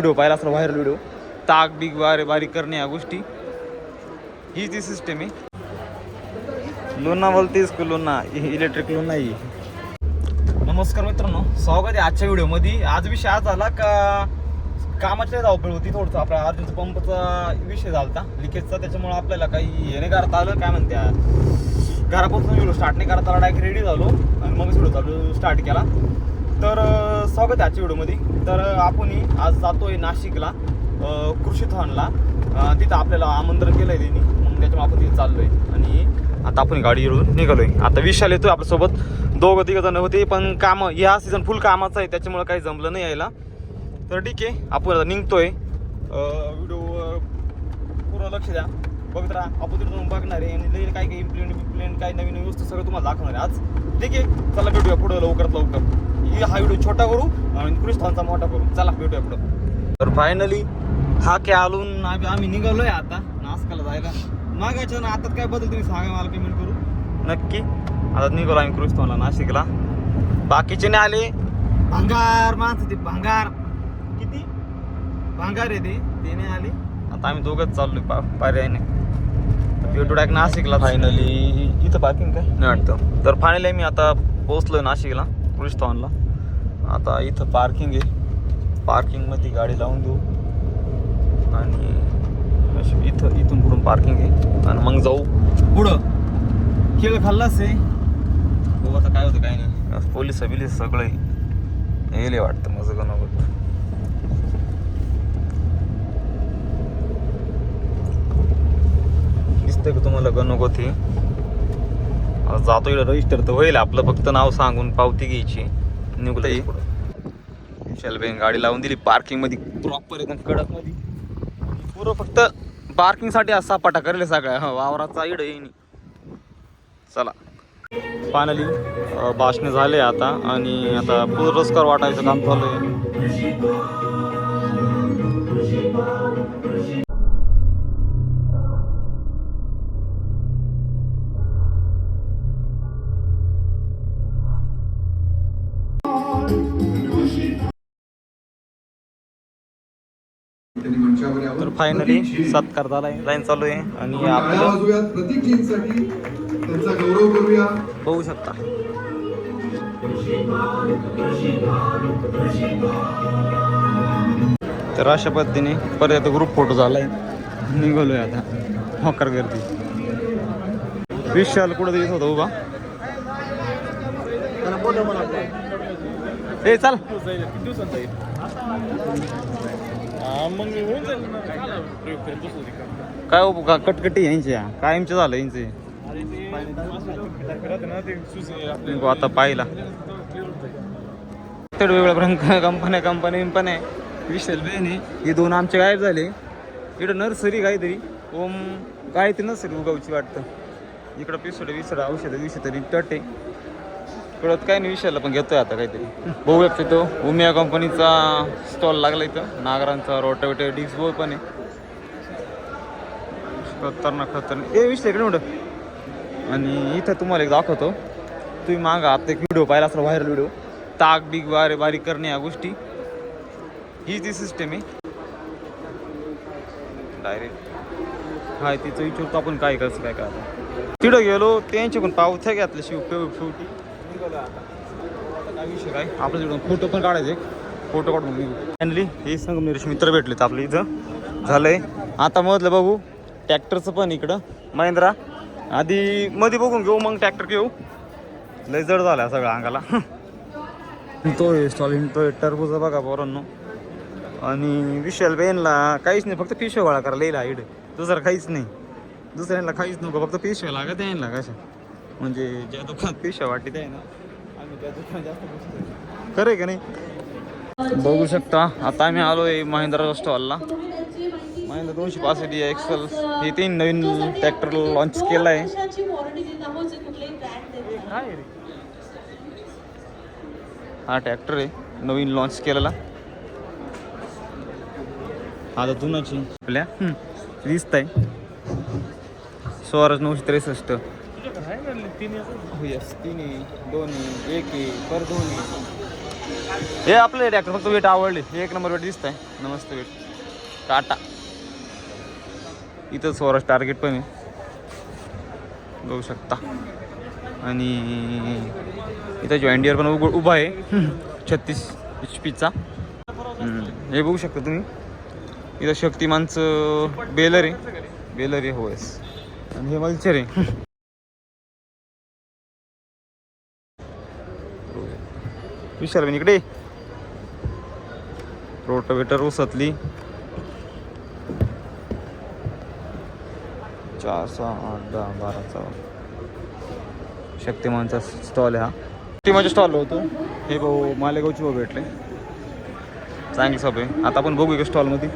Video पाहिला असला viral video ताक बिग बारे बारीक करणे या गोष्टी. ही ती सिस्टम आहे. लोना बोलतेस का लोना? इलेक्ट्रिक लोना ही. नमस्कार मित्रांनो. स्वागत आहे आजच्या व्हिडिओमध्ये आज विषय आज झाला का कामाची धावपळ होती थोडंसं. आपल्या अर्जुनचा पंपचा विषय झाला होता लिकेजचा त्याच्यामुळे आपल्याला काही हे नाही करता आलं. काय म्हणत्या? घरापासून गेलो स्टार्ट नाही करता आला. डायरेक्ट रेडी झालो. आणि मग व्हिडिओ चालू स्टार्ट केला. तर स्वागत आहे आजच्या व्हिडिओमध्ये. तर आपणही आज जातोय नाशिकला कृषी थॉनला तिथं आपल्याला आमंत्रण केलंय त्यांनी. मग त्याच्यामुळे आपण तिथे चाललोय. आणि आता आपण गाडी घेऊन निघालोय. आता विशाल येतोय आपल्यासोबत. दोघं तिघ जण होते पण काम ह्या सीझन फुल कामाचं आहे. त्याच्यामुळे काही जमलं नाही यायला. तर ठीक आहे आपण आता निघतोय. व्हिडिओ पूर्ण लक्ष द्या. बघत राहा. आपण तिथून बघणार आहे. आणि लई काय काही इम्प्लिमेंट इम्प्लिमेंट काही नवीन नवीन वस्तू सगळं तुम्हाला दाखवणार आहे आज. ठीक आहे चला भेटूया पुढं लवकरात लवकर. ही हा व्हिडिओ छोटा करू आणि क्रिस्तानचा मोठा करू. चला भेटूया पुढं. तर फायनली हा काय आलून आम्ही आम्ही निघालोय आता नाशकाला जायला. मागायच्या ना आता काय बदल तुम्ही सांगा मला पेमेंट करू. नक्की. आता निघालो आम्ही क्रिस्तानला नाशिकला. बाकीचे नाही आले. भंगार माणसं ते भंगार. किती? भांगार आहे ते. ते नाही आले. आता आम्ही दोघंच चाललोय पा पर्यायने. नाशिकला फायनली इथं पार्किंग काय? नाही वाटतं. तर फायनली आम्ही आता पोहोचलोय नाशिकला. पोलीस स्थानला आता इथं पार्किंग आहे. पार्किंगमध्ये गाडी लावून देऊ. आणि इथं इथून पुढून पार्किंग आहे. आणि मग जाऊ. पुढं. खेळ खाल्लाच आहे हो आता काय होतं काय नाही. पोलीस बिलिस सगळं येले वाटतं माझं गणवत दिसतंय का तुम्हाला गणगोती आता जातो इकडे रजिस्टर तर होईल. आपलं फक्त नाव सांगून पावती घ्यायची. निघतंय विशाल बेन गाडी लावून दिली पार्किंगमध्ये. प्रॉपर एकदम कडकमध्ये पुरं फक्त पार्किंगसाठी असा पाटा करेल सगळ्या. हा, वावराचा इड येईन चला. फायनली भाषण झाले आता आणि आता पुरस्कार वाटायचं काम चालू आहे. फायनली. सत्कार झालाय लाईन चालू आहे. आणि आपण टाळ्या आपलं वाजवूयात प्रतीकजींसाठी त्यांचा गौरव करूया. बघू शकता. तर अशा पद्धतीने परत ग्रुप फोटो झालाय. निघालोय आता. होकार गर्दी. विशाल कुठं दिसत होता उभा? ए चाल. मग होऊन काय उप- का कटकटी यांच्या कायमचे झालं यांचे. नको आता पाहिला. तर वेगवेगळ्या प्रकार कंपन्या कंपन्या आहे विशाल बेने हे दोन आमचे गायब झाले. इकडं नर्सरी काहीतरी. ओम काहीतरी नर्सरी उगावची वाटतं. इकडं पिसोडे विसड औषधं विषय तरी टटे कळत काय नाही विषयाला पण घेतोय आता काहीतरी. बघू शकतो तो उमिया कंपनीचा स्टॉल लागला इथं. नागरांचा रोटावेटर डिक्स बोय पण आहे. खतरनाक खतरनाक. ए विषय इकडे मोठं आणि इथं तुम्हाला एक दाखवतो. तुम्ही मागा आता एक व्हिडिओ पाहिला असला व्हायरल व्हिडिओ ताक बिग वारे बारीक करणे या गोष्टी. ही ती सिस्टम आहे डायरेक्ट हाय तिचं विचारतो आपण काय कसं काय काय तिथं गेलो त्यांच्याकडून पावथ्या घेतल्या शिव शेवटी काय आपल्या तिकडून फोटो पण काढायचे. फोटो काढून फायनली हे संगमनेरचे मित्र भेटलेत आपल्या इथं. झालंय. आता मधलं बघू. ट्रॅक्टरचं पण इकडं. महिंद्रा. आधी मध्ये बघून घेऊ मग ट्रॅक्टर घेऊ. लय जड झाला सगळा अंगाला. तो स्टॉलिंग तो टरबूज बघा पोरांनो. आणि विशाल बेनला काहीच नाही फक्त पिशव्या गोळा करायला येईल इकडे. दुसरं काहीच नाही. दुसऱ्यांना काहीच नको फक्त पिशव्या लागत यायला कशा. म्हणजे ज्या दुकानात पिशा वाटते आहे ना आम्ही त्या दुकानात जास्त बसतो खरं आहे का नाही? बघू शकता. आता आम्ही आलो आहे महिंद्रा स्टॉलला महिंद्रा दोनशे पासष्ट एक्सेल हे तीन नवीन ट्रॅक्टर लॉन्च केला आहे हा ट्रॅक्टर आहे. नवीन लॉन्च केलेला. आता जुनाची आपल्या दिसत आहे स्वराज नऊशे त्रेसष्ट. यस तीन आहे दोन आहे एक आहे पर दोन्ही हे आपले ट्रॅक्टर फक्त वेट आवडले. हे एक नंबर वेट दिसत आहे नमस्ते वेट. टाटा. इथं स्वराज टार्गेट पण आहे. बघू शकता. आणि इथं जॉइंटियर पण उघड उभा आहे. छत्तीस एच पीचा हे बघू शकता तुम्ही. इथं शक्तिमानचं बेलर आहे. बेलर आहे हो आणि हे मल्चर आहे. विशाल बेन इकडे रोटोवेटर उसतली. चार सहा आठ दहा बारा चौदा. शक्तिमानचा स्टॉल आहे हा. शक्तिमानचे स्टॉल होतो. हे भाऊ मालेगावची भाऊ भेटले. चांगली सभ आहे. आता आपण बघू का स्टॉलमध्ये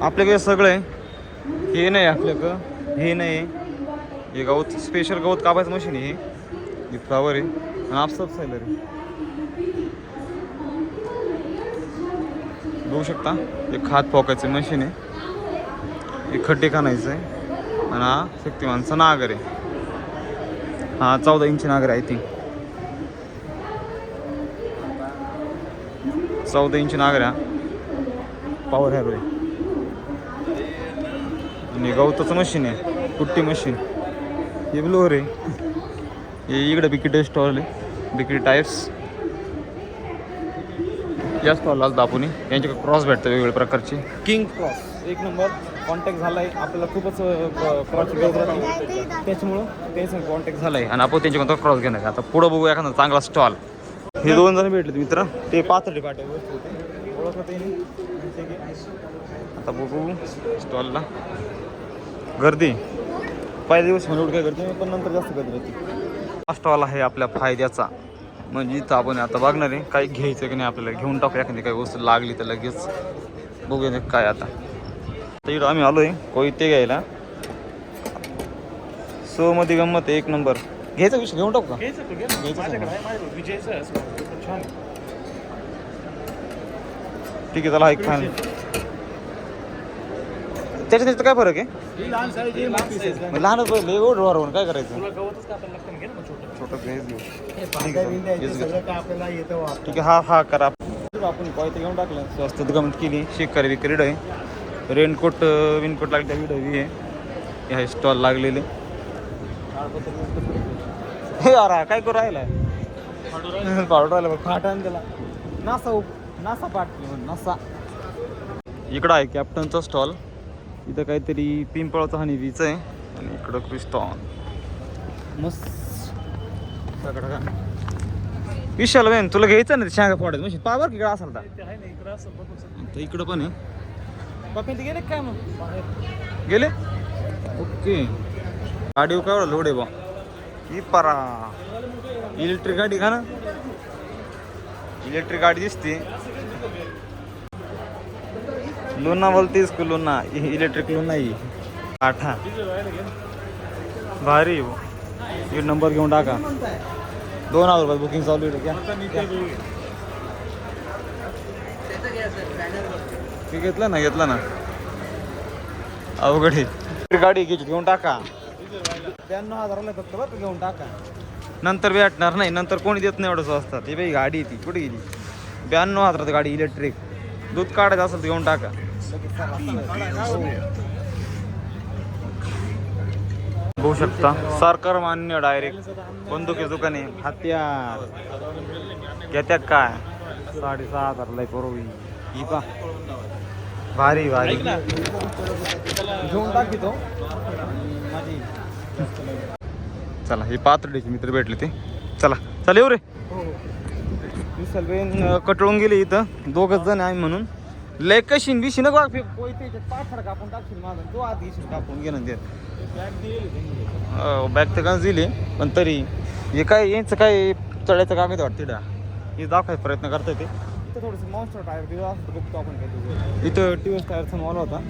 आपल्याकडे सगळं आहे. हे नाही आपल्याकडं. हे नाही हे गवत स्पेशल गवत कापायचं मशीन आहे हे. फ्लावर आहे. आणि आपसाप सायलर बघू शकता एक हात पोकायचं मशीन आहे. एक खड्डे खाणायचं. आहे आणि हा शक्तिमानचा नागर आहे. हा चौदा इंच नागर आहे ती थिंक चौदा इंच नागर हा. पॉवर हॅरो आहे. आणि गवताचं मशीन आहे. कुट्टी मशीन हे ब्लोअर आहे. हे इकडे बिकिटे स्टॉल आहे. बिकिटी टायर्स या स्टॉलला आपण यांच्याकडे क्रॉस भेटतं वेगवेगळ्या प्रकारचे. किंग क्रॉस एक नंबर कॉन्टॅक्ट झाला आहे आपल्याला खूपच क्रॉसची गरज राहते त्याच्यामुळं त्यांचा कॉन्टॅक्ट झाला आहे आणि आपण त्यांच्याकडून क्रॉस घेणार. आता पुढं बघू एखादा चांगला स्टॉल हे दोन जण भेटले मित्र. ते पाथर्डी ओळखत आता बघू स्टॉलला गर्दी. पहिल्या दिवस म्हणून काय गर्दी पण नंतर जास्त गर्दी राहते हा स्टॉल आहे आपल्या फायद्याचा. म्हणजे इथं आपण आता बघणार आहे काही घ्यायचं की नाही आपल्याला घेऊन टाकू एखादी काही वस्तू लागली तर लगेच बघूया काय आता. तर इकडं आम्ही आलोय कोयते घ्यायला. सो मध्ये गंमत आहे एक नंबर. घ्यायचा विषय घेऊन टाकू का? ठीक आहे चला हा एक फायनल त्याच्या त्याच्यात काय फरक आहे? मग लहानच पहिले एवढं वाढवून काय करायचं? छोटं? घेऊ. ठीक आहे, हेच घेऊ. ठीक आहे हा हा करा. आपण कोयते घेऊन टाकलं स्वस्त गमत केली शेतकरी विक्रीड आहे रेनकोट विनकोट लागले त्या व्हिडिओ आहे. ह्या स्टॉल लागलेले. हे अरा काय करू राहिलाय? पावडर राहिला फाटान त्याला. नासा नासा पाट नासा. इकडं आहे कॅप्टनचा स्टॉल इथं काहीतरी पिंपळाचा हनी बीच आहे. आणि इकडं क्रिस्टॉन. मस्त. विशाल बेन तुला घ्यायचं ना ते शेंगा फोडायचं. म्हणजे पावर इकडं असाल तर इकडं पण आहे. पप्पी ते गेले काय मग? गेले? ओके. गाडीवर काय लोड आहे बा? ही परा. इलेक्ट्रिक गाडी का ना. इलेक्ट्रिक गाडी दिसते. लोना बोलते इसको लोना? इलेक्ट्रिक लोना ही. आठा भारी. हे नंबर घेऊन टाका. दोन हजार रुपये बुकिंग चालू आहे क्या? ते घेतलं ना घेतलं ना. अवघड गाडी घेऊन टाका. ब्याण्णव हजाराला फक्त बरं घेऊन टाका. नंतर भेटणार नाही नंतर कोणी देत नाही एवढं स्वस्तात. ही बाई गाडी ती कुठे गेली? ब्याण्णव हजारात गाडी इलेक्ट्रिक. दूध काढायचं असेल तर घेऊन टाका. बघू शकता सरकार मान्य डायरेक्ट बंदुकीच्या दुकाने हत्यार. घेत्यात काय? साडेसहा हजारला करू ही पा भारी भारी. घेऊन टाकी तो. चला हे पातळीचे मित्र भेटले ते. चला चला येऊ रे. विसलबेन कटळून गेले इथं. दोघच जण आहे म्हणून. लय कशीन बिशी नको पाथर कापून टाकशील माझं तो घेशील कापून घे ना ते बॅग तर काच दिली पण तरी. हे काय यांचं काय चढायचं कागद वाटतं तिथं हे दाखवायचा प्रयत्न करता ते. इथं थोडंसं मॉन्स्टर टायर दिलं असतं बघतो आपण काय इथं टी व्ही टायरचा मॉल होता.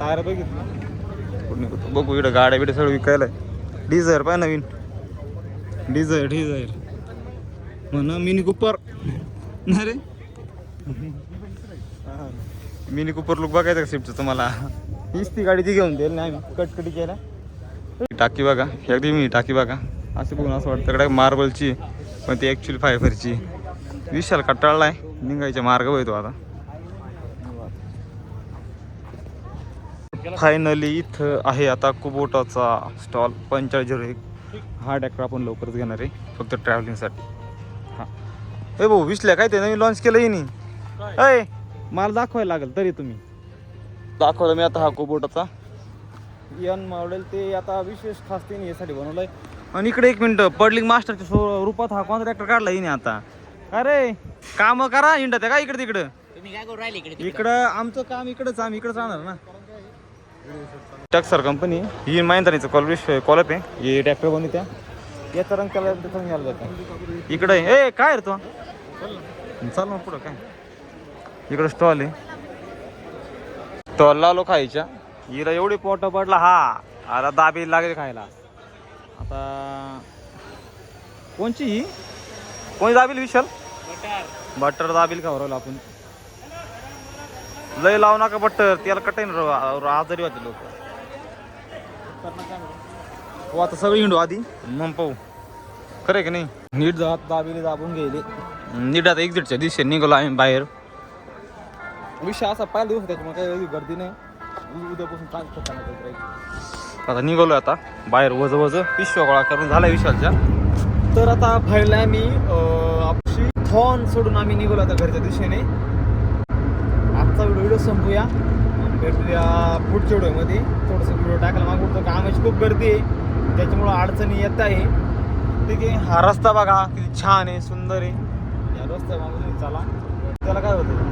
टायर बघितलं. बघू इकडं गाड्या बिड्या सगळं विकायला डिझायर पाय नवीन. डिझायर डिझायर म्हणा मिनी कुपर. नाही रे. मिनी कुपर लुक बघायचं का स्विफ्टचं तुम्हाला? हीच ती गाडी ती घेऊन देईल नाही आम्ही. कटकटी केला टाकी बघा. एकदा मी टाकी बघा. असं बघून असं वाटतं कडे मार्बलची. पण ती ॲक्च्युली फायबरची विशाल कटाळलाय निघायच्या मार्ग होतो आता. फायनली इथं आहे आता कुबोटाचा स्टॉल पंचाळीस झिरो एक. हा ट्रॅक्टर आपण लवकरच घेणार आहे. फक्त ट्रॅव्हलिंगसाठी ए भाऊ विसल्या काय ते? नवीन लॉन्च केलं येईनी अय मला दाखवायला लागेल तरी तुम्ही. दाखवलं मी आता हा कुबोटाचा. यन मॉडेल ते आता विशेष खास ते यासाठी बनवलंय. आणि इकडे एक मिनिट पडलिंग मास्टरच्या स्व- रूपात हा कोणता ट्रॅक्टर काढला येईने आता. अरे काम करा इंडत आहे का इकडे तिकडं? तुम्ही काय करू राहिले इकडे इकडं आमचं काम इकडंच आम्ही इकडंच राहणार ना. टक्सर कंपनी ही महिंद्राचं कॉलविश कॉलप आहे. हे ट्रॅक्टर बनवत्या याचा रंग त्याला त्याचा रंग यायला जातं. इकडे ए काय रे तो? चाल मग पुढं काय? इकडं स्टॉल आहे. स्टॉलला आलो खायच्या. हिला एवढी पोट पडला हा. आता दाबी लागेल खायला. आता कोणची ही? कोणी दाबील विशाल? बटर दाबील का राहिलो आपण. लय लावू नका बट्टर त्याला कटाईन आजारी होते लोक. हो आता सगळं हिंडू आधी. मग पाहू. खरे की नाही? नीट जात दाबीले दाबून गेले नीट आता एक्झिटच्या दिवशी निघालो आम्ही बाहेर. विषय असा पहिला दिवस त्याच्यामुळे काही एवढी गर्दी नाही. उद्यापासून राहील. आता निघालो आता बाहेर वज वज पिशव्या गोळा करून झाला विशालच्या. तर आता फायला मी आपशी थॉन सोडून आम्ही निघालो आता घरच्या दिशेने. आजचा व्हिडिओ संपूया. भेटूया पुढच्या व्हिडिओमध्ये. थोडंसं व्हिडिओ टाकायला मागवतो कामाची खूप गर्दी आहे. त्याच्यामुळं अडचणी येत आहे. ठीक आहे हा रस्ता बघा किती छान आहे सुंदर आहे. या रस्त्या मागून चला. त्याला काय होतं?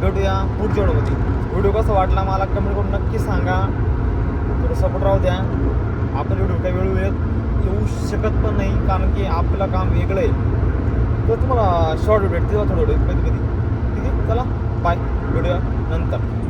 भेटूया पुढच्या व्हिडिओमध्ये व्हिडिओ कसा वाटला मला कमेंट करून नक्की सांगा. थोडं सपोर्ट राहू द्या. आपण व्हिडिओ काही वेळ वेळेत येऊ शकत पण नाही कारण की आपलं काम वेगळं आहे. तर तुम्हाला शॉर्ट भेटते थोडं कधी कधी ठीक आहे? चला बाय व्हिडिओ नंतर.